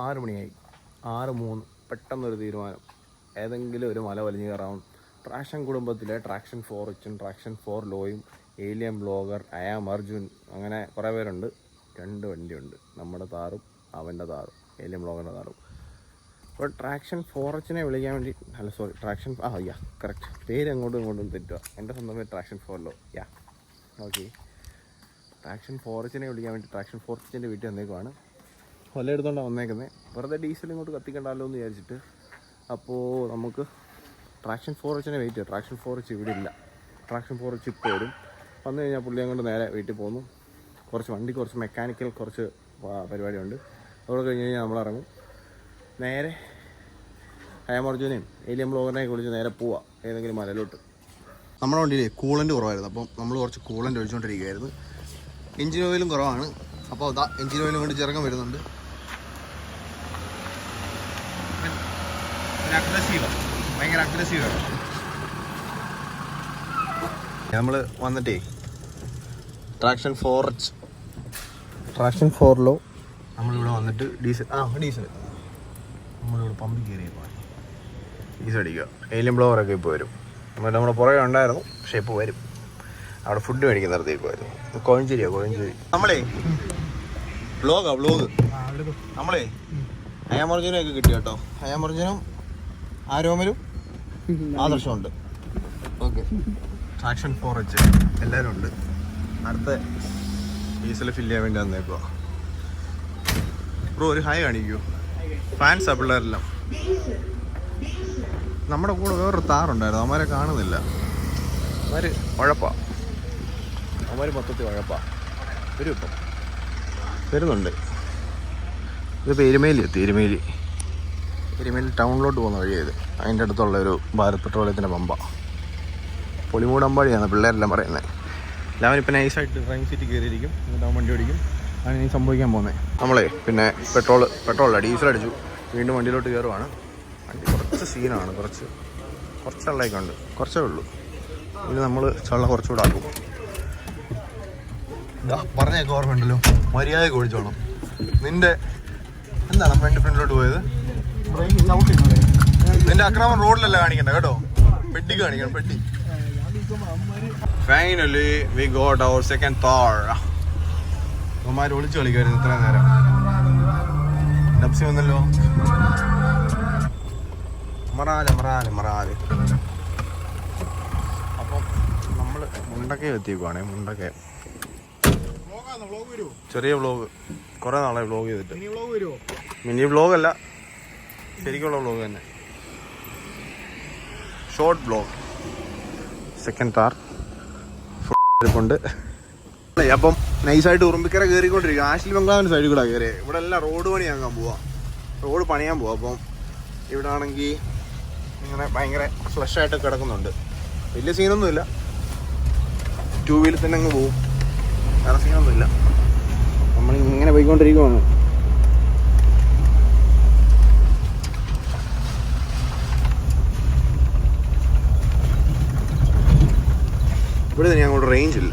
ആറ് മണിയായി. ആറ് മൂന്ന്. പെട്ടെന്നൊരു തീരുമാനം. ഏതെങ്കിലും ഒരു മല വലിഞ്ഞു കയറാവും. ട്രാക്ഷൻ കുടുംബത്തിലെ ട്രാക്ഷൻ ഫോർ എച്ചും ട്രാക്ഷൻ ഫോർ ലോയും ഏലിയം ബ്ലോഗർ അയാം അർജുൻ അങ്ങനെ കുറേ പേരുണ്ട്. രണ്ട് വണ്ടിയുണ്ട്. നമ്മുടെ താറും അവന്റെ താറും ഏലിയം ബ്ലോഗറിന്റെ താറും. അപ്പോൾ ട്രാക്ഷൻ ഫോർ എച്ചിനെ വിളിക്കാൻ വേണ്ടി അല്ല സോറി ട്രാക്ഷൻ ആ യാ കറക്റ്റ് പേര് അങ്ങോട്ടും ഇങ്ങോട്ടും തെറ്റുക എന്റെ സ്വന്തം പേര് traction four low. Yeah okay traction four എച്ചിനെ വിളിക്കാൻ വേണ്ടി ട്രാക്ഷൻ ഫോർ എച്ചിന്റെ വീട്ടിൽ വന്നേക്കുവാണ്. കൊല എടുത്തോണ്ടാണ് വന്നേക്കുന്നത് വെറുതെ ഡീസൽ ഇങ്ങോട്ട് കത്തിക്കണ്ടല്ലോ എന്ന് വിചാരിച്ചിട്ട്. അപ്പോൾ നമുക്ക് ട്രാക്ഷൻ ഫോർ എച്ചിനെ വെയിറ്റ് ചെയ്യാം. ട്രാക്ഷൻ ഫോർ എച്ച് ഇവിടെ ഇല്ല. ട്രാക്ഷൻ ഫോർ എച്ച് ഇപ്പോൾ വരും. വന്നു കഴിഞ്ഞാൽ പുള്ളി അങ്ങോട്ട് നേരെ വീട്ടിൽ പോകുന്നു. കുറച്ച് വണ്ടി കുറച്ച് മെക്കാനിക്കൽ കുറച്ച് പരിപാടിയുണ്ട്. അവിടെ കഴിഞ്ഞ് കഴിഞ്ഞാൽ നമ്മൾ ഇറങ്ങും. നേരെ ഹയമർജുനെയും ഏലിയം ബ്ലോഗറിനെയൊക്കെ വിളിച്ച് നേരെ പോവാം ഏതെങ്കിലും മലയിലോട്ട്. നമ്മുടെ വണ്ടിയിൽ കൂളന്റ് കുറവായിരുന്നു. അപ്പം നമ്മൾ കുറച്ച് കൂളന്റ് ഒഴിച്ചുകൊണ്ടിരിക്കുകയായിരുന്നു എഞ്ചിൻ ഓയിലും കുറവാണ്. അപ്പോൾ അതാ എഞ്ചിൻ ഓയിലും കൊണ്ട് ചിറങ്ങം വരുന്നുണ്ട്. അഗ്രസീവ് ഭയങ്കര അഗ്രസീവ് നമ്മൾ വന്നിട്ടേ. ട്രാക്ഷൻ ഫോർ ട്രാക്ഷൻ ഫോറിലോ നമ്മളിവിടെ വന്നിട്ട് ഡീസൽ ആ ഡീസൽ. നമ്മളിവിടെ പമ്പിൽ കയറിയപ്പോൾ ഡീസൽ അടിക്കുക. എയിലും ബ്ലോവറൊക്കെ ഇപ്പോൾ വരും. നമ്മൾ നമ്മുടെ പുറകെ ഉണ്ടായിരുന്നു പക്ഷേ ഇപ്പോൾ വരും. അവിടെ ഫുഡ് മേടിക്കാൻ പോയിരുന്നു കോഴഞ്ചേരിയാ കോഴഞ്ചേരി. നമ്മളേ ബ്ലോഗാ ബ്ലോഗ് നമ്മളേ അയാമർജുനൊക്കെ കിട്ടി കേട്ടോ? അയാമർജുനും ആരോമലും ആദർശമുണ്ട്. ഓക്കെ. ട്രാക്ഷൻ ഫോർ എച്ച് എല്ലാവരും ഉണ്ട്. അടുത്ത ഡീസൽ ഫില്ല് ചെയ്യാൻ വേണ്ടി വന്നേക്കോ ബ്രോ ഒരു ഹായ് കാണിക്കൂ. ഫാൻസാ പിള്ളേരെല്ലാം നമ്മുടെ കൂടെ വേറൊരു താറുണ്ടായിരുന്നു അവന്മാരെ കാണുന്നില്ല. അവർ ഉഴപ്പാ അവന്മാർ മൊത്തത്തിൽ ഉഴപ്പാ വരും ഇപ്പം. വരുന്നുണ്ട്. ഇത് പേരുമേലി എത്തി എരുമേലി. എരുമേലി ടൗണിലോട്ട് പോകുന്ന വഴിയത് അതിന്റെ അടുത്തുള്ള ഒരു ഭാരത് പെട്രോളിയത്തിന്റെ പമ്പ. പൊളിമൂടമ്പാടിയാണ് പിള്ളേരെല്ലാം പറയുന്നത്. എല്ലാവരും ഇപ്പം നൈസായിട്ട് ഡ്രൈവിംഗ് സീറ്റ് കയറിയിരിക്കും. എന്നിട്ട് വണ്ടി ഓടിക്കും. അങ്ങനെ ഇനി സംഭവിക്കാൻ പോകുന്നത്. നമ്മളെ പിന്നെ പെട്രോൾ പെട്രോളല്ല ഡീസൽ അടിച്ചു. വീണ്ടും വണ്ടിയിലോട്ട് കയറുവാണ്. വണ്ടി കുറച്ച് സീനാണ് കുറച്ച് കുറച്ച് വെള്ളമൊക്കെ ഉണ്ട്. കുറച്ചേ ഉള്ളൂ. ഇത് നമ്മൾ ചള്ള കുറച്ചുകൂടെ ആക്കും. പറഞ്ഞേക്ക് ഓർമ്മയുണ്ടല്ലോ. മര്യാദയ്ക്ക് ഓടിച്ചോണം നിന്റെ എന്താണ് ഫ്രണ്ട് ഫ്രണ്ടിലോട്ട് പോയത്? നിന്റെ അക്രമം റോഡിലല്ല കാണിക്കണ്ട കേട്ടോ? പെട്ടി കാണിക്കണം പെട്ടി. Finally we got our second Thar ഒളിച്ചു കളിക്കുമായിരുന്നു ഇത്ര നേരം. ഡബ്സി വന്നല്ലോ മറാൽ മറാൽ മറാൽ. അപ്പം നമ്മൾ മുണ്ടക്കെ എത്തിക്കുവാണേ മുണ്ടക്കെ. ചെറിയ വ്ളോഗ് കുറേ നാളെ വ്ളോഗ് ചെയ്തിട്ട്. മിനി വ്ളോഗ് അല്ല ശരിക്കുള്ള ബ്ലോഗ് തന്നെ. ഷോർട്ട് ബ്ലോഗ് സെക്കൻഡ് താർ കൊണ്ട്. അപ്പം നൈസായിട്ട് ഉറുമ്പിക്കര കയറിക്കൊണ്ടിരിക്കും ആശിൽ ബംഗ്ലാവിന്റെ സൈഡിൽ കൂടെ കയറി ഇവിടെ എല്ലാം റോഡ് പണിയാക്കാൻ പോവാ. റോഡ് പണിയാൻ പോവാ. അപ്പം ഇവിടെ ആണെങ്കിൽ ഇങ്ങനെ ഭയങ്കര ഫ്ലഷ് ആയിട്ട് കിടക്കുന്നുണ്ട്. വലിയ സീനൊന്നുമില്ല ടൂ വീലിൽ തന്നെ അങ്ങ് പോവും. വേറെ സീനൊന്നുമില്ല നമ്മൾ ഇങ്ങനെ പോയിക്കൊണ്ടിരിക്കുവാണ്. ഇവിടെ തന്നെ അങ്ങോട്ട് റേഞ്ച് ഇല്ല.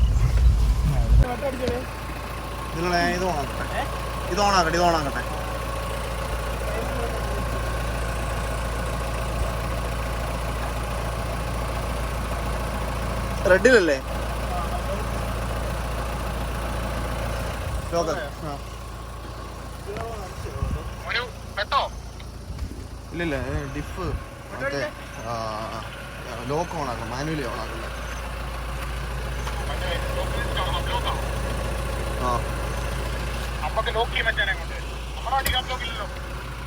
ഇത് ഓണാക്കട്ടെ. ഇത് ഓണാക്കട്ടെ ഇത് ഓണാക്കട്ടെ. റെഡിലല്ലേ ഇല്ലില്ല ഡിഫ്. മറ്റേ ലോക്ക് ഓണാക്കാം മാനുവലി ഓണാക്കുന്നത്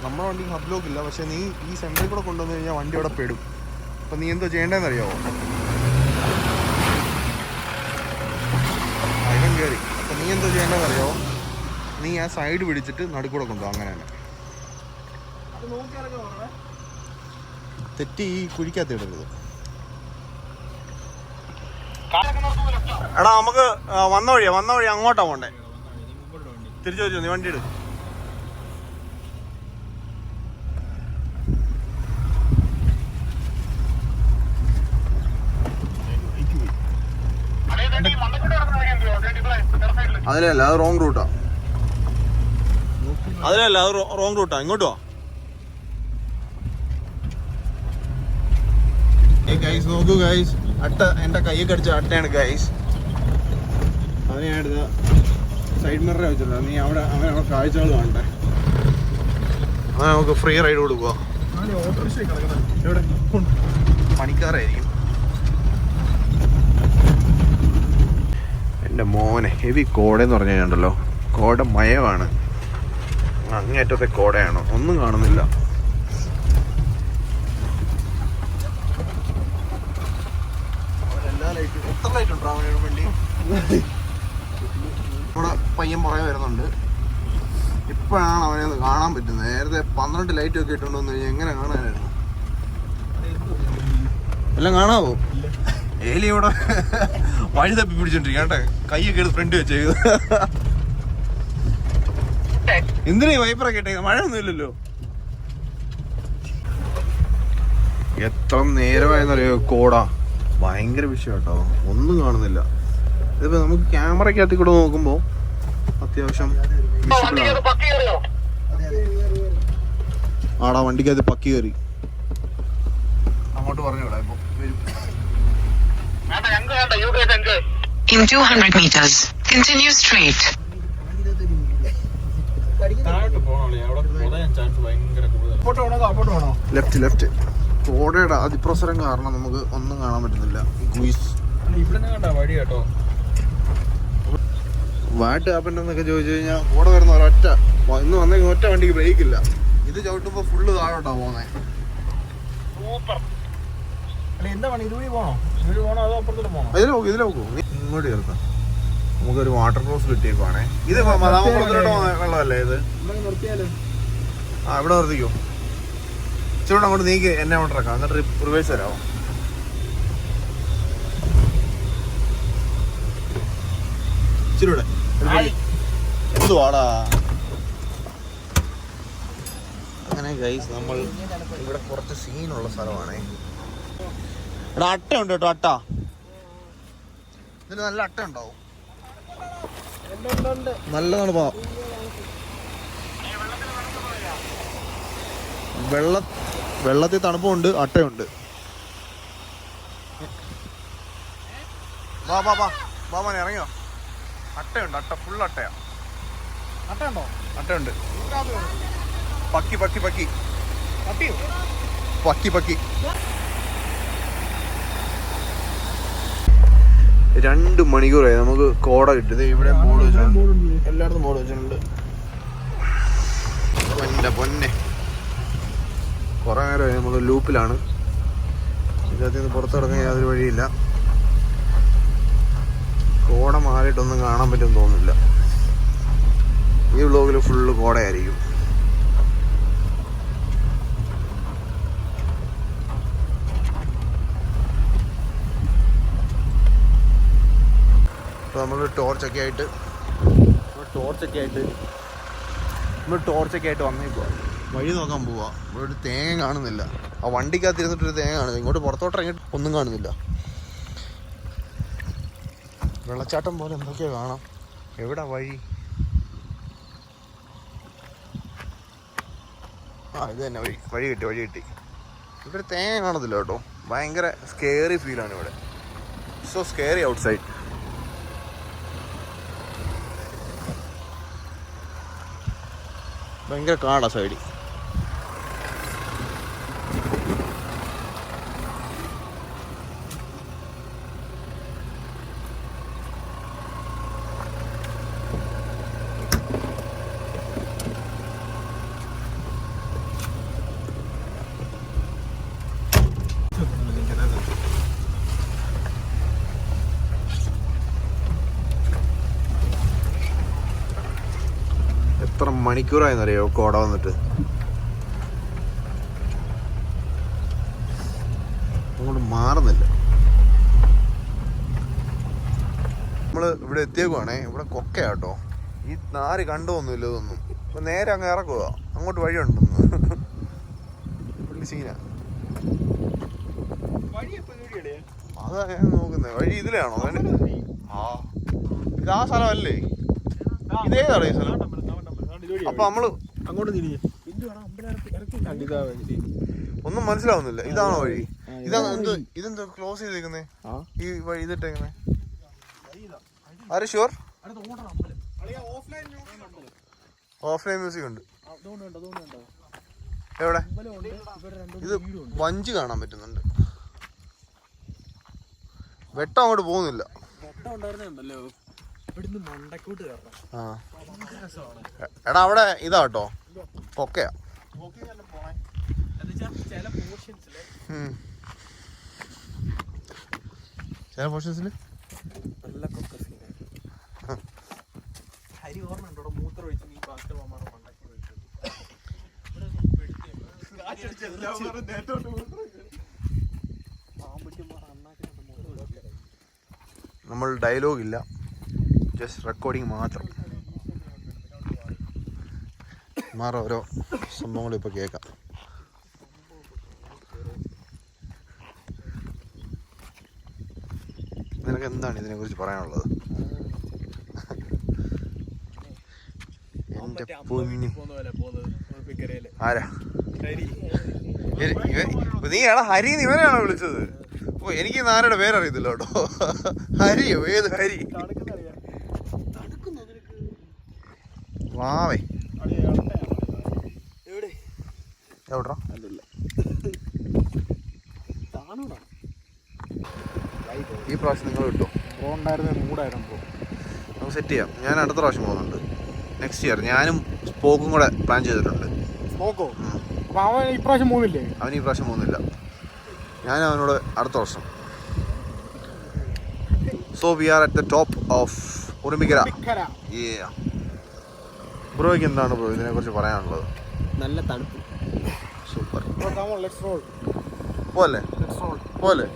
നമ്മുടെ വണ്ടി ഹബ് ലോക്ക് ഇല്ല. പക്ഷെ നീ ഈ സെന്ററിൽ കൂടെ കൊണ്ടുവന്നു കഴിഞ്ഞാൽ വണ്ടി അവിടെ പെടും. അപ്പൊ നീ എന്തോ ചെയ്യേണ്ടതെന്ന് അറിയാവോ കയറി അപ്പൊ നീ എന്തോ ചെയ്യേണ്ടതെന്ന് അറിയാവോ നീ ആ സൈഡ് പിടിച്ചിട്ട് നടുക്കൂടെ കൊണ്ടുപോകും അങ്ങനെ തന്നെ. തെറ്റി ഈ കുഴിക്കകത്ത് ഇടരുത്. എടാ നമുക്ക് വന്ന വഴിയാ വന്ന വഴി അങ്ങോട്ടാ പോണ്ടേ. തിരിച്ചു വെച്ചു നീ വണ്ടി അതിലല്ല അത് റോങ് റൂട്ടാ അതിലല്ല അത് റോങ് റൂട്ടാ ഇങ്ങോട്ട് ഗൈസ് നോക്കൂ ഗൈസ് അട്ട എന്റെ കൈ കടിച്ച അട്ടയാണ് ഗൈസ് അതിനെ ഞാൻ എടുത്ത സൈഡ് മിറർ വെച്ചിട്ടുണ്ട്. നീ അവിടെ അവനെ അവിടെ കാഴ്ചകൾ കാണട്ടെ. അങ്ങനെ നമുക്ക് ഫ്രീ റൈഡ് കൊടുക്കുക എവിടെ? പണിക്കാറായിരിക്കും എന്റെ മോനെ ഹെവി കോടയെന്ന് പറഞ്ഞു കഴിഞ്ഞുണ്ടല്ലോ കോട മയമാണ്. അങ്ങേറ്റത്തെ കോടയാണ്? ഒന്നും കാണുന്നില്ല. എല്ലാ ലൈറ്റും എത്ര ലൈറ്റ് ഉണ്ടോ അവനോട് വേണ്ടി പയ്യൻ പുറകെ വരുന്നുണ്ട്. ഇപ്പോഴാണ് അവനെ ഒന്ന് കാണാൻ പറ്റുന്നത്. നേരത്തെ പന്ത്രണ്ട് ലൈറ്റ് ഒക്കെ ഇട്ടുണ്ടോ എന്ന് കഴിഞ്ഞാൽ എങ്ങനെ കാണാനായിരുന്നു? എല്ലാം കാണാവോ? ഏലി ഇവിടെ വഴി തപ്പി പിടിച്ചോണ്ടിരിക്കുക കൈയൊക്കെ എടുത്ത് ഫ്രണ്ട് വെച്ചേ എന്തിനാ വൈപ്പറൊക്കെ ഇട്ടേ മഴയൊന്നും ഇല്ലല്ലോ. എത്ര നേരമായെന്നറിയോ കോടാ? ഭയങ്കര വിഷയം കേട്ടോ. ഒന്നും കാണുന്നില്ല. ഇതിപ്പോ നമുക്ക് ക്യാമറയ്ക്കകത്ത് കൂടെ നോക്കുമ്പോ അത്യാവശ്യം ആടാ വണ്ടിക്കകത്ത് പക്കി കയറി. അങ്ങോട്ട് പറഞ്ഞു വിടാം In 200 meters, continue straight. Left left കോടയുടെ അതിപ്രസരം കാരണം നമുക്ക് ഒന്നും കാണാൻ പറ്റുന്നില്ല. ഗുയിസ്. വാട്ട് ആപ്പന്റെന്നൊക്കെ ചോദിച്ചു കഴിഞ്ഞാൽ കൂടെ വരുന്ന ഒരൊറ്റ ഇന്ന് വന്നെങ്കിൽ ഒറ്റ വണ്ടിക്ക് ബ്രേക്ക് ഇല്ല. ഇത് ചവിട്ടുമ്പോ ഫുള്ള് താഴോട്ടാ ഇതിൽ നോക്കൂ ഇതിൽ നോക്കൂ നീ ഇങ്ങോട്ട് ചേർക്കാം നമുക്കൊരു വാട്ടർ ക്രോസ് കിട്ടിയേക്കുവാണേ. ഇത് മതാമക്കുളത്തിലോട്ട് വെള്ളമല്ലേ ഇത്? ആ ഇവിടെ നിർത്തിക്കോ. ഇച്ചിരി അങ്ങോട്ട് നീക്കി എന്നെ അങ്ങോട്ട് ഇറക്കാം. എന്നിട്ട് റിവേഴ്സ് തരാമോ ഇച്ചിരി എന്തുവാടാ? അങ്ങനെ ഗൈസ് നമ്മൾ ഇവിടെ കുറച്ച് സീനുള്ള സ്ഥലമാണേ. ഇവിടെ അട്ട ഉണ്ട് കേട്ടോ അട്ട. ഇതിന് നല്ല അട്ട ഉണ്ടാവും. നല്ലതാണ് പാ വെള്ള വെള്ളത്തിൽ തണുപ്പുണ്ട് അട്ടയുണ്ട്. വാ വാ വാ. വാ മോനെ ഇറങ്ങിയോ? അട്ടയുണ്ട് അട്ട ഫുൾ അട്ടയാ. അട്ടയുണ്ടോ? അട്ടയുണ്ട്. പക്കി പക്കി പക്കി. പട്ടിയോ പക്കി പക്കി. രണ്ട് മണിക്കൂറായി നമുക്ക് കോട കിട്ടിയത് ഇവിടെ ബോർഡ് വെച്ചിട്ടുണ്ട്. എല്ലായിടത്തും ബോർഡ് വെച്ചിട്ടുണ്ട്. പൊന്നെ പൊന്നെ. കുറേ നേരമായി നമ്മൾ ലൂപ്പിലാണ് ഇതിനകത്ത് നിന്ന് പുറത്തിറങ്ങാൻ യാതൊരു വഴിയില്ല. കോട മാറിയിട്ടൊന്നും കാണാൻ പറ്റും തോന്നില്ല ഈ വ്ലോഗിൽ ഫുള്ള് കോടയായിരിക്കും. അപ്പോൾ നമ്മൾ ടോർച്ചൊക്കെ ആയിട്ട് ടോർച്ചൊക്കെ ആയിട്ട് നമ്മൾ ടോർച്ചൊക്കെ ആയിട്ട് വന്നേക്കുക വഴി നോക്കാൻ പോവാ. ഇവിടെ ഒരു തേങ്ങ കാണുന്നില്ല. ആ വണ്ടിക്കകത്ത് ഇരുന്നിട്ടൊരു തേങ്ങ കാണുന്നില്ല. ഇങ്ങോട്ട് പുറത്തോട്ട് ഇറങ്ങിയിട്ട് ഒന്നും കാണുന്നില്ല. വെള്ളച്ചാട്ടം പോലെ എന്തൊക്കെയോ കാണാം. എവിടെ വഴി? ആ ഇത് തന്നെ വഴി. വഴി കിട്ടി വഴി കിട്ടി. ഇവിടെ തേങ്ങ കാണത്തില്ല കേട്ടോ. ഭയങ്കര സ്കേറി ഫീലാണ് ഇവിടെ. സോ സ്കേറി ഔട്ട് സൈഡ് ഭയങ്കര കാടാ സൈഡിൽ എത്ര മണിക്കൂറായെന്നറിയോ? കോട വന്നിട്ട്. അങ്ങോട്ട് മാറുന്നില്ല. നമ്മൾ ഇവിടെ എത്തിയേക്കുവാണേ. ഇവിടെ കൊക്കയാട്ടോ. ഈ നാര് കണ്ടൊന്നുമില്ല ഇതൊന്നും. നേരെ അങ്ങ് ഇറക്കുക. അങ്ങോട്ട് വഴിയുണ്ടെന്ന് പുള്ളി സീന. അതാ ഞാൻ നോക്കുന്നത് വഴി ഇതിലാണോ? ആ. ഇത് ആ സ്ഥലമല്ലേ? ഇതേതാണോ ഈ സ്ഥലം? അപ്പൊ നമ്മൾ അങ്ങോട്ട് തിരിഞ്ഞ്. ഒന്നും മനസ്സിലാവുന്നില്ല. ഇതാണോ വഴി? ഇതാ എന്ത് ഇതെന്താ ക്ലോസ് ചെയ്തേക്കുന്നേ? ആ? ഈ വഴി ഇതിട്ടേക്കുന്നേ? ആര് ഷുവർ? ഓഫ്ലൈൻ മ്യൂസിക് ഉണ്ട്? എവിടെ? ഇത് വഞ്ചി കാണാൻ പറ്റുന്നുണ്ട്. വെട്ടം അങ്ങോട്ട് പോകുന്നില്ല. എടാ അവിടെ ഇതാ കേട്ടോ. കൊക്കയാ ചില പോർഷൻസിൽ നല്ല കൊക്ക ഹരി ഓർമ്മ ഉണ്ടോ മൂത്രം ഒഴിച്ച് നീ നമ്മൾ ഡയലോഗ് ഇല്ല. ജസ്റ്റ് റെക്കോർഡിങ് മാത്രം. മാറോ ഓരോ സംഭവങ്ങളും ഇപ്പോൾ കേൾക്കാം. നിനക്ക് എന്താണ് ഇതിനെക്കുറിച്ച് പറയാനുള്ളത്? എന്റെ പൊന്നി. ആരാ? നീ എടാ ഹരി എന്ന് ഇവനെയാണോ വിളിച്ചത്? ഓ എനിക്ക് നാരുടെ പേരറിയത്തില്ല കേട്ടോ. ഹരിയോ ഏത് ഹരി? വാവേ. എവിടെ? ഈ പ്രാവശ്യം നിങ്ങൾ കിട്ടും ഉണ്ടായിരുന്ന മൂടായിരുന്നു പോ നമുക്ക് സെറ്റ് ചെയ്യാം. ഞാൻ അടുത്ത പ്രാവശ്യം പോകുന്നുണ്ട്. നെക്സ്റ്റ് ഇയർ ഞാനും സ്പോക്കും കൂടെ പ്ലാൻ ചെയ്തിട്ടുണ്ട്. ഇപ്രാവശ്യം അവൻ ഈ പ്രാവശ്യം പോകുന്നില്ല? ഞാൻ അവനോട് അടുത്ത വർഷം. So we are at the top of Urumikkara ബ്രോയ്ക്ക് എന്താണ് ബ്രോ ഇതിനെക്കുറിച്ച് പറയാനുള്ളത്? നല്ല തണുപ്പ്. സൂപ്പർ. പോലെ പോലെ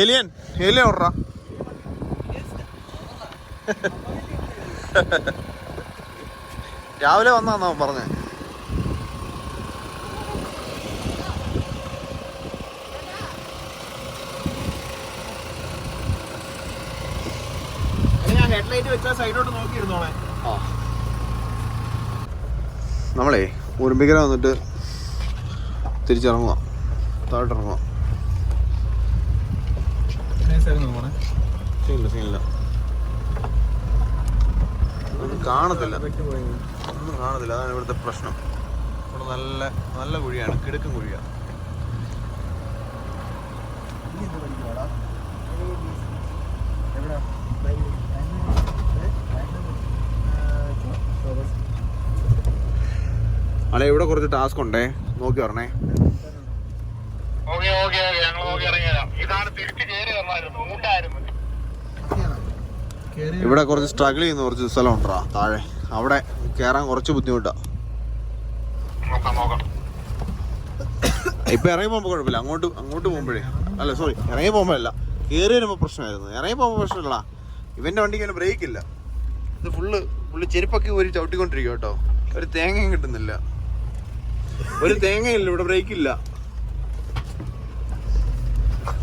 ഏലിയൻ ഏലിയൻ ഓർഡർ രാവിലെ വന്നാന്നോ പറഞ്ഞേ. ഞാൻ ഹെഡ്ലൈറ്റ് വെച്ചാൽ സൈഡോട്ട് നോക്കിയിരുന്നോളെ നമ്മളേ ഉറുമ്പിക്കര വന്നിട്ട് തിരിച്ചിറങ്ങുക താഴോട്ടിറങ്ങുക സീനില്ല സീനില്ല. ഒന്നും കാണത്തില്ല. ഒന്നും കാണത്തില്ല. അതാണ് ഇവിടുത്തെ പ്രശ്നം. ഇവിടെ നല്ല നല്ല കുഴിയാണ്. കിടക്കും കുഴിയാണ് അല്ലെ ഇവിടെ കുറച്ച് ടാസ്ക് ഉണ്ടേ. നോക്കി പറഞ്ഞേ ഇവിടെ കുറച്ച് സ്ട്രഗിൾ ചെയ്യുന്ന കുറച്ച് സ്ഥലം ഉണ്ടാ താഴെ. അവിടെ കേറാൻ കുറച്ച് ബുദ്ധിമുട്ടാ. ഇപ്പൊ ഇറങ്ങി പോകുമ്പോ കുഴപ്പമില്ല. അങ്ങോട്ട് അങ്ങോട്ട് പോകുമ്പോഴേ. അല്ല സോറി ഇറങ്ങി പോകുമ്പോ അല്ല. കയറി വരുമ്പോൾ പ്രശ്നമായിരുന്നു. ഇറങ്ങി പോകുമ്പോ പ്രശ്നമില്ല ഇവന്റെ വണ്ടിക്ക് ബ്രേക്ക് ഇല്ല. ഇത് ഫുള്ള് ഫുള്ള് ചെരുപ്പൊക്കെ ഒരു ചവിട്ടിക്കൊണ്ടിരിക്കും കേട്ടോ. ഒരു തേങ്ങയും കിട്ടുന്നില്ല. ഒരു തേങ്ങയില്ല ഇവിടെ ബ്രേക്ക് ഇല്ല.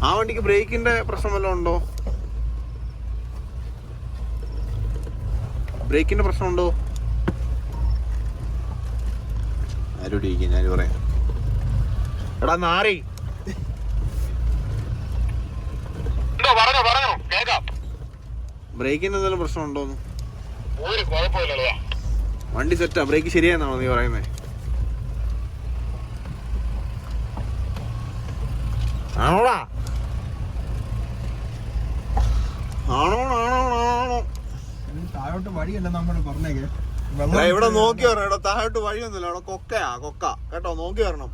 ആ വണ്ടിക്ക് ബ്രേക്കിന്റെ പ്രശ്നം വല്ലതും ഉണ്ടോ? ബ്രേക്കിന്റെ പ്രശ്നമുണ്ടോ ആരോട് ചോദിക്കാൻ ഞാൻ പറയാം? എടാ കേക്കാം ബ്രേക്കിന് എന്തെങ്കിലും പ്രശ്നമുണ്ടോന്ന് വണ്ടി സെറ്റാ ബ്രേക്ക് ശരിയാന്നാണോ നീ പറയുന്നേ? ആണോടാ? ആണോ ആണോ ആണോ താഴോട്ട് വഴിയല്ല നമ്മൾ പറഞ്ഞേക്കെ. ഇവിടെ നോക്കി വരണം ഇവിടെ താഴോട്ട് വഴിയൊന്നുമില്ല. അവിടെ കൊക്കയാ കൊക്ക. കേട്ടോ നോക്കി വരണം.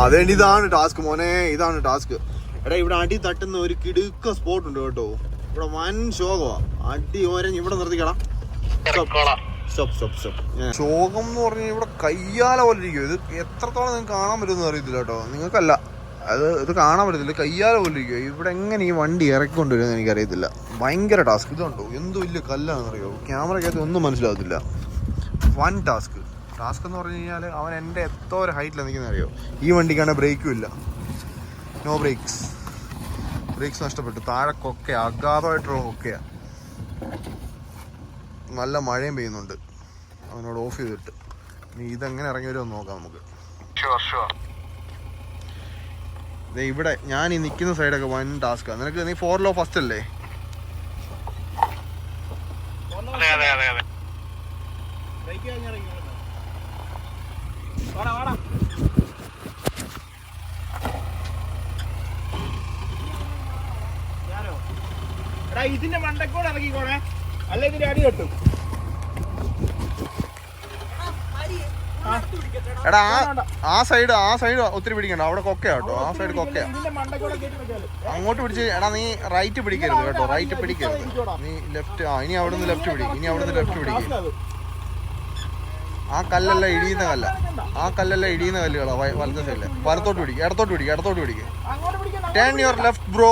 അതേണ്ടി ഇതാണ് ടാസ്ക് മോനെ ഇതാണ് ടാസ്ക്. എടാ ഇവിടെ അടി തട്ടുന്ന ഒരു കിടുക്ക സ്പോട്ട് ഉണ്ട് കേട്ടോ. ഇവിടെ വൻ ശോകമാ അടി ഓരഞ്ഞ് ഇവിടെ നിർത്തിക്കടാ. Stop stop stop. ശോകം എന്ന് പറഞ്ഞാൽ ഇവിടെ കയ്യാല പോലെ ഇരിക്കും ഇത് എത്രത്തോളം നിങ്ങൾക്ക് കാണാൻ പറ്റുമെന്ന് അറിയത്തില്ല കേട്ടോ. നിങ്ങൾക്കല്ല. അത് ഇത് കാണാൻ പറ്റത്തില്ല. കയ്യാല പോലെ ഇരിക്കും ഇവിടെ എങ്ങനെ ഈ വണ്ടി ഇറക്കിക്കൊണ്ടുവരുമെന്ന് എനിക്കറിയത്തില്ല. ഭയങ്കര ടാസ്ക് ഇതുണ്ടോ? എന്ത് വലിയ കല്ലാണെന്നറിയോ? ക്യാമറയ്ക്കകത്ത് ഒന്നും മനസ്സിലാവത്തില്ല വൺ ടാസ്ക് ടാസ്ക് എന്ന് പറഞ്ഞു കഴിഞ്ഞാൽ അവൻ എന്റെ എത്ര ഒരു ഹൈറ്റിലാണ് നിൽക്കുന്നത് അറിയോ? ഈ വണ്ടിക്കാണെങ്കിൽ ബ്രേക്കും ഇല്ല. നോ ബ്രേക്സ് ബ്രേക്സ് നഷ്ടപ്പെട്ടു. താഴെ കൊക്കയാ. അഗാധമായിട്ടുള്ള കൊക്കയാ. നല്ല മഴയും പെയ്യുന്നുണ്ട്. അവനോട് ഓഫ് ചെയ്തിട്ട്. ഇനി ഇതെങ്ങനെ ഇറങ്ങി വരുമെന്ന് നോക്കാം നമുക്ക്. ഇവിടെ ഞാൻ ഈ നിൽക്കുന്ന സൈഡൊക്കെ വൻ ടാസ്ക്കാണ് നിനക്ക് നീ ഫോറിലോ ഫസ്റ്റ് അല്ലേ? ഇതിന്റെ മണ്ടക്കോട് ഇറങ്ങിക്കോണേ. അല്ല ഇതിന്റെ അടി കെട്ടും. എടാ ആ ആ സൈഡ് ആ സൈഡ് ഒത്തിരി പിടിക്കണ്ട. അവിടെ കൊക്കയാ കേട്ടോ. ആ സൈഡ് കൊക്കയാ. അങ്ങോട്ട് പിടിച്ച് എടാ നീ റൈറ്റ് പിടിക്കരുത് കേട്ടോ. റൈറ്റ് പിടിക്കരുത്. നീ ലെഫ്റ്റ് ആ ഇനി അവിടെ നിന്ന് ലെഫ്റ്റ് പിടിക്കും. ഇനി അവിടെ നിന്ന് ലെഫ്റ്റ് പിടിക്കും. ആ കല്ലല്ല ഇടിയുന്ന കല്ല. ആ കല്ലല്ല ഇടിയുന്ന കല്ലുകളാ വലത്തെ സൈഡിൽ വലത്തോട്ട് പിടിക്കും ഇടത്തോട്ട് പിടിക്കും ഇടത്തോട്ട് പിടിക്കും. Turn your left bro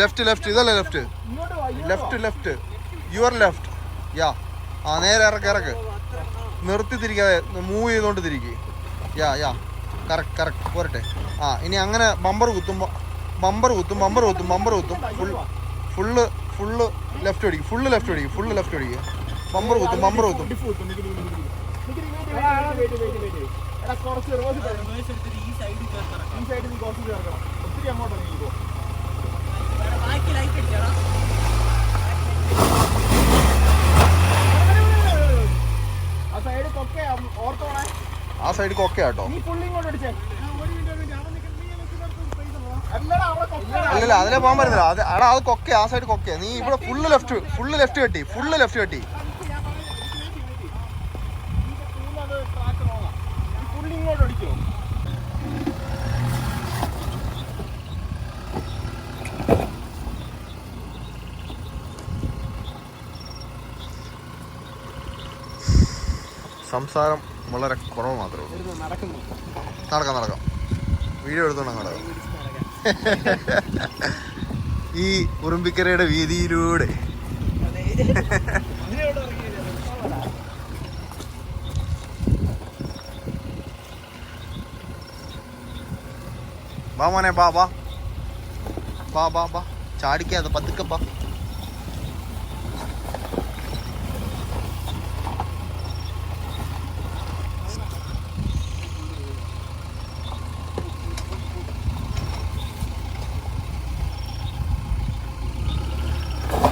left left ഇതല്ലേ left left left your left yeah ആ നേരെ ഇറക്ക് ഇറക്ക്. നിർത്തി തിരിക്കാതെ മൂവ് ചെയ്തോണ്ട് തിരിക്ക്. യാ യാ കറക്റ്റ് കറക്റ്റ് പോരട്ടെ. ആ ഇനി അങ്ങനെ ബമ്പർ കുത്തും ബമ്പർ കുത്തും ബമ്പർ കുത്തും ബമ്പർ കുത്തും. ഫുൾ ഫുള്ള് ഫുള്ള് ലെഫ്റ്റ് അടിക്കും. ഫുള്ള് ലെഫ്റ്റ് അടിക്കും. ഫുള്ള് ലെഫ്റ്റ് അടിക്കുക ബമ്പർ കുത്തും ബമ്പർ കുത്തും. ഡിഫ് കുത്തും. നിക്ക് നിക്ക് നിക്ക് നിക്ക്. നിക്ക് നിക്ക് wait, wait, wait, wait, wait. എടാ കുറച്ച് reverse ഈ സൈഡിൽ കുറച്ച് ചേർക്കണം ഒത്തിരി അങ്ങോട്ട് നീക്കോ അല്ലടാ സൈഡ് കൊക്കെ അല്ലല്ല അതിലെ പോകാൻ പറ്റുന്നില്ല അത് അടാ അത് കൊക്കെ ആ സൈഡ് കൊക്കെ നീ ഇവിടെ ഫുള്ള് ലെഫ്റ്റ് ഫുള്ള് ലെഫ്റ്റ് കെട്ടി ഫുള്ള് ലെഫ്റ്റ് കെട്ടി പുള്ളി ഇങ്ങോട്ട് അടിക്കോ സംസാരം വളരെ കുറവ് മാത്രമേ ഉള്ളൂ. നടക്കാം നടക്കാം. വീഡിയോ എടുത്തോണ്ട് നടക്കാം. ഈ ഉറുമ്പിക്കരയുടെ വീതിയിലൂടെ. വാ മോനെ ബാ ബാ ബാ ബാ ബാ ചാടിക്കാതെ പതുക്കെ ബാ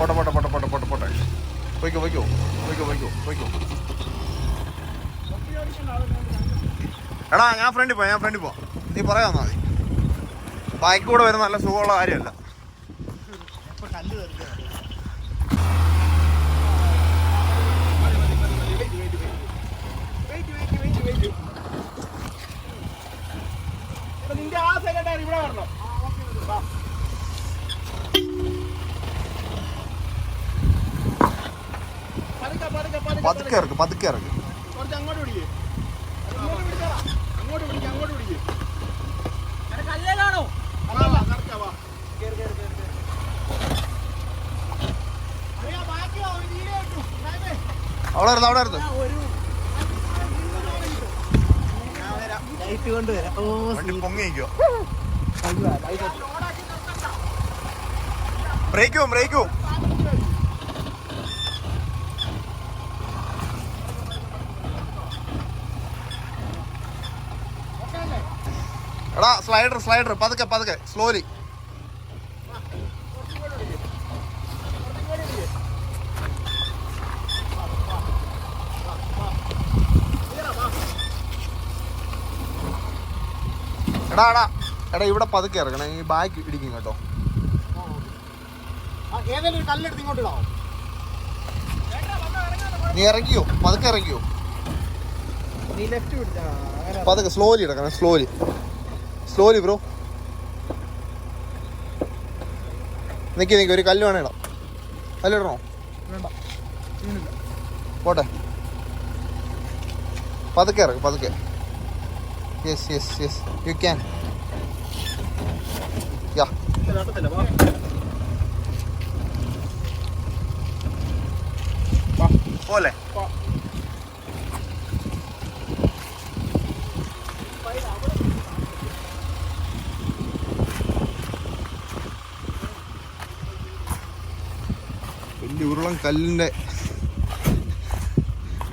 പോട്ടെ പോട്ടെ പോട്ടെ പോട്ടെ പോട്ടെ പോട്ടെ പോയിക്കോ പോയിക്കോ പോയിക്കോ പോയിക്കോ പോയിക്കോ എടാ ഞാൻ ഫ്രണ്ടിൽ പോയാ ഞാൻ ഫ്രണ്ടിൽ പോവാം. നീ പറയാന്നാ മതി. ബൈക്ക് കൂടെ വരുന്ന നല്ല സുഖമുള്ള കാര്യമല്ല നിന്റെ ആ സൈഡായിട്ട് ഇവിടെ വരണം വാ. പതുക്കെ, പതുക്കെ, പതുക്കെ, പതുക്കെ ഇറക്ക് പതുക്കെ ഇറക്ക് കുറച്ച് അങ്ങോട്ട് പിടിക്ക്. അങ്ങോട്ട് പിടിച്ചോടാ. അങ്ങോട്ട് പിടിക്ക്, അങ്ങോട്ട് പിടിക്ക്. അല്ലല്ല, correct ആ, വാ. കേറ്, കേറ്, കേറ്, കേറ്. അറിയാ, ബാക്കി വാ, ഒരു ഇറക്കും പതുക്കെ ഇറക്കും. അവിടെ ഇരുന്ന് അവിടെ ഇരുന്ന്. നിൽക്കുവോ ബ്രേക്കോ ബ്രേക്കോ എടാ സ്ലൈഡർ സ്ലൈഡർ പതുക്കെ പതുക്കെ. സ്ലോലി എടാ എടാ. എടാ ഇവിടെ പതുക്കെ ഇറങ്ങണേ. ഈ ബാക്ക് ഇടിക്കും കേട്ടോ. നീ ഇറങ്ങിയോ പതുക്കെ ഇറങ്ങിയോ പതുക്കെ സ്ലോലി ഇടക്കണേ സ്ലോലി സ്ലോലി ബ്രോ നിക്ക് നിക്ക് ഒരു കല്ല് വേണം ഇടാം കല്ലിടണോ വേണ്ട. പോട്ടെ. പതുക്കെ ഇറക്കും പതുക്കെ. Yes yes yes you can യാ പോലെ വാ. ഉരുളം കല്ലിന്റെ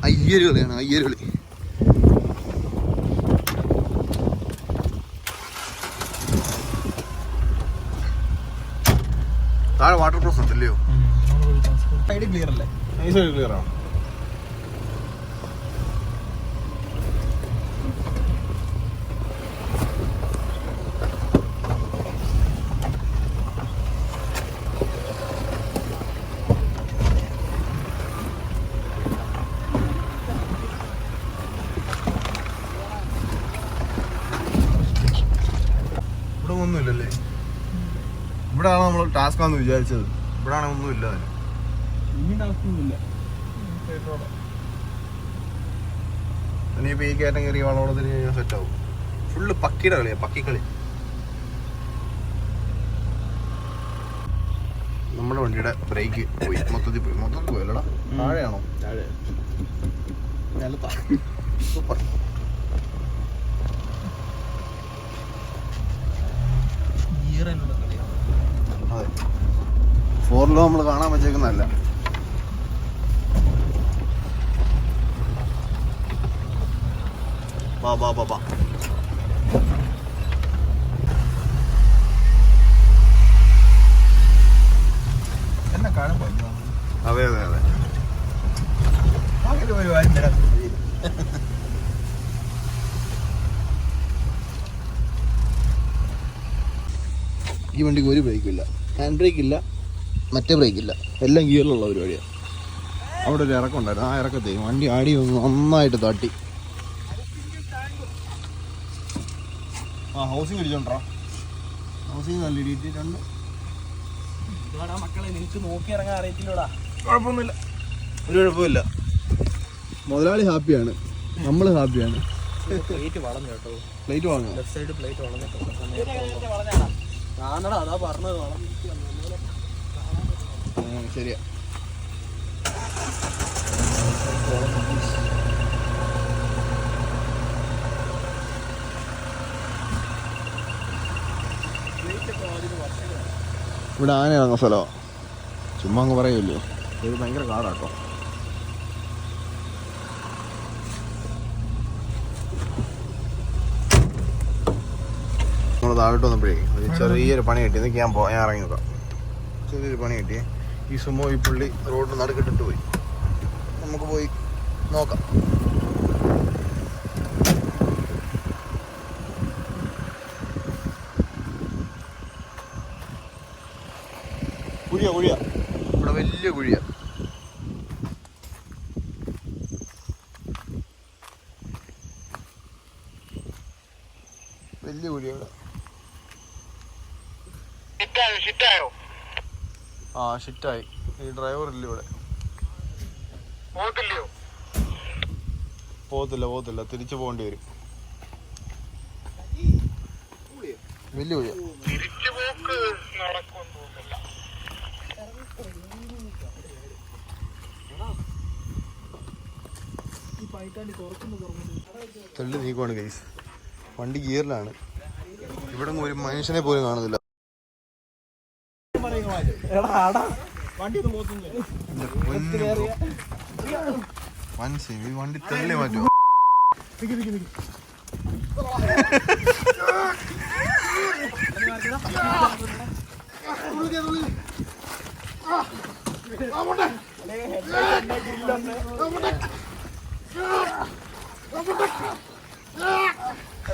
അയ്യരുകളിയാണ് അയ്യരുകളി താഴെ വാട്ടർ പ്രൂഫ് ഉണ്ടല്ലയോ സൈഡ് ക്ലിയർ അല്ലേ? ക്ലിയർ ആണ് ഇവിടെ ഒന്നുമില്ലല്ലേ ഇവിടെയാണ് നമ്മൾ ടാസ്ക് ആണെന്ന് വിചാരിച്ചത്. ഇവിടെ ഒന്നുമില്ല ഇനി ഇനിയിപ്പോൾ ഈ കാറ്റഗറി വളവളത്തിന് കഴിഞ്ഞാൽ സെറ്റ് ആവും ഫുള്ള് പക്കിയുടെ കളിയാണ് പക്കിക്കളി നമ്മുടെ വണ്ടിയുടെ ബ്രേക്ക് പോയി. മൊത്തത്തിൽ പോയി. മൊത്തത്തിൽ പോയല്ലടാ താഴെയാണോ? താഴെ. സൂപ്പർ ഗിയർ എന്നോട് കളിയാണ് അതെ ഫോറിലോ നമ്മൾ കാണാൻ വെച്ചേക്കുന്നതല്ല. ബാ ബാ ബാ ബാ എന്നെ കാണുമ്പോൾ അതെ അതെ അതെ. ഈ വണ്ടിക്ക് ഒരു ബ്രേക്കും ഇല്ല. ഹാൻഡ് ബ്രേക്ക് ഇല്ല. മറ്റേ ബ്രേക്ക് ഇല്ല. എല്ലാം ഗിയറിലുള്ള പരിപാടിയാണ് അവിടെ ഒരു ഇറക്കം ഉണ്ടായിരുന്നു. ആ ഇറക്കത്തെ വണ്ടി ആടി ഒന്ന് നന്നായിട്ട് തട്ടി. ആ ഹൗസിംഗ് ഇടിച്ചോണ്ടാ ഹൗസിംഗ് നല്ല ഇടിയിട്ടുണ്ട് മക്കളെ നിനക്ക് നോക്കി ഇറങ്ങാൻ അറിയത്തില്ലടാ. കുഴപ്പമൊന്നുമില്ല. ഒരു കുഴപ്പമില്ല മുതലാളി ഹാപ്പിയാണ്. നമ്മൾ ഹാപ്പിയാണ്. പ്ലേറ്റ് വളഞ്ഞു കേട്ടോ. പ്ലേറ്റ് വാങ്ങുക ലെഫ്റ്റ് സൈഡ് പ്ലേറ്റ് വളഞ്ഞിട്ടുണ്ട് ഞാനടാ അതാ പറഞ്ഞത് വളഞ്ഞിരിക്കുകയാണ് ശരിയാ. ഇവിടെ ആന ഇറങ്ങുന്ന സ്ഥലമാണ് ചുമ്മാ അങ്ങ് പറയുമല്ലോ. ഇത് ഭയങ്കര കാടാട്ടോ. നമ്മൾ താഴോട്ട് വന്നപ്പോഴേ ഒരു ചെറിയൊരു പണി കിട്ടി. ഇതൊക്കെ ഞാൻ ഞാൻ ഇറങ്ങി നോക്കാം. ചെറിയൊരു പണി കിട്ടിയേ ഈ സുമോ ഈ പുള്ളി റോഡിൽ നടുക്കിട്ടിട്ട് പോയി. നമുക്ക് പോയി നോക്കാം. കുഴിയാ കുഴിയാ. ഇവിടെ വലിയ കുഴിയാ വലിയ കുഴിയാ ഇവിടെ ഷിറ്റായോ ഷിറ്റായോ ആ ഷിറ്റായി ഈ ഡ്രൈവർ ഇല്ല ഇവിടെ. പോകത്തില്ല പോകത്തില്ല. തിരിച്ചു പോകേണ്ടി വരും. വലിയ കുഴിയാ. തള്ളി നീക്കുവാണ് ഗൈസ് വണ്ടി ഗിയറിലാണ് ഇവിടെ ഒരു മനുഷ്യനെ പോലും കാണുന്നില്ല. സീൻ ഈ വണ്ടി തള്ളി മാറ്റുമോ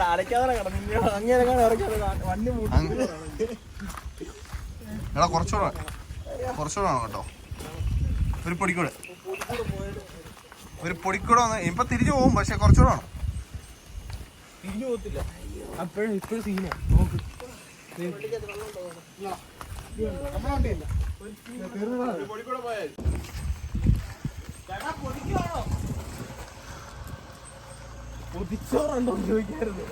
അരക്കാതെ കിടന്നു അങ്ങനെ ഇറക്കാതെ വണ്ടി അങ്ങ്. എടാ കുറച്ചുകൂടെ കുറച്ചുകൂടെ വേണം കേട്ടോ. ഒരു പൊടിക്കൂടെ. ഒരു പൊടിക്കൂടെ വന്ന് ഇപ്പൊ തിരിച്ചു പോകും പക്ഷെ കുറച്ചുകൂടെ തിരിഞ്ഞു നോക്ക്. പൊതിച്ചോറുണ്ടോ ചോദിക്കായിരുന്നു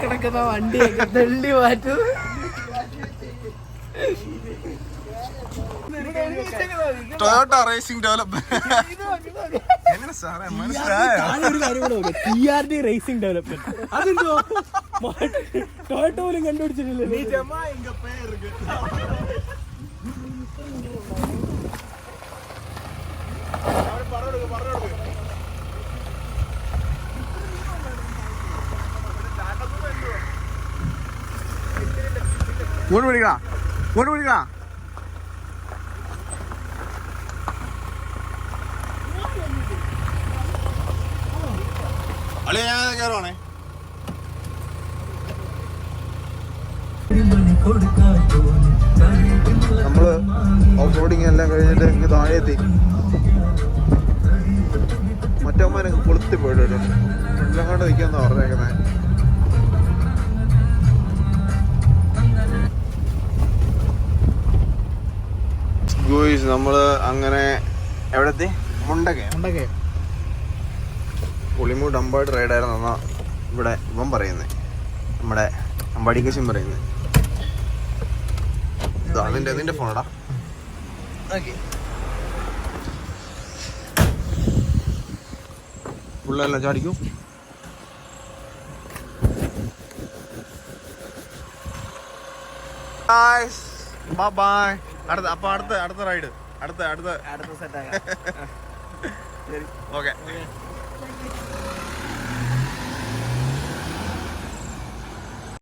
കിടക്കുന്ന വണ്ടി തള്ളി മാറ്റുന്നു. ടൊയോട്ട റേസിംഗ് ഡെവലപ്മെന്റ് എങ്ങനെ സാറേ? മനസ്സിലായോ? റേസിംഗ് ഡെവലപ്മെന്റ് അതെന്തോ? ടൊയോട്ട പോലും കണ്ടുപിടിച്ചിട്ടില്ല. ഇങ്ങോട്ട് പിടിക്കണ? ഇങ്ങോട്ട് do we ഞാൻ കയറുവാണേ നമ്മൾ ഓഫ് റോഡിങ് എല്ലാം കഴിഞ്ഞിട്ട് എനിക്ക് താഴെ എത്തി മറ്റവന്മാരൊക്കെ കൊളുത്തി പോയിട്ടുണ്ട്. ഫ്രണ്ടിലങ്ങോട്ട് നിൽക്കാന്നാ പറഞ്ഞേക്കുന്നത് ഗൂയിസ് നമ്മൾ അങ്ങനെ എവിടെത്തി? മുണ്ടകെ മുണ്ടകെ പുളിമൂട് അമ്പാട് റൈഡായിരുന്നു എന്നാ ഇവിടെ ഇവൻ പറയുന്നത് നമ്മുടെ അമ്പാടിക്കശം പറയുന്നത് അതിന്റെ നിന്റെ ഫോണടാ പിള്ളേരെല്ലാം ചാടിക്കും. ബൈ അടുത്ത അപ്പൊ അടുത്ത അടുത്ത റൈഡ് അടുത്ത അടുത്ത. അടുത്ത സെറ്റ് സെറ്റാക്കാം ഓക്കെ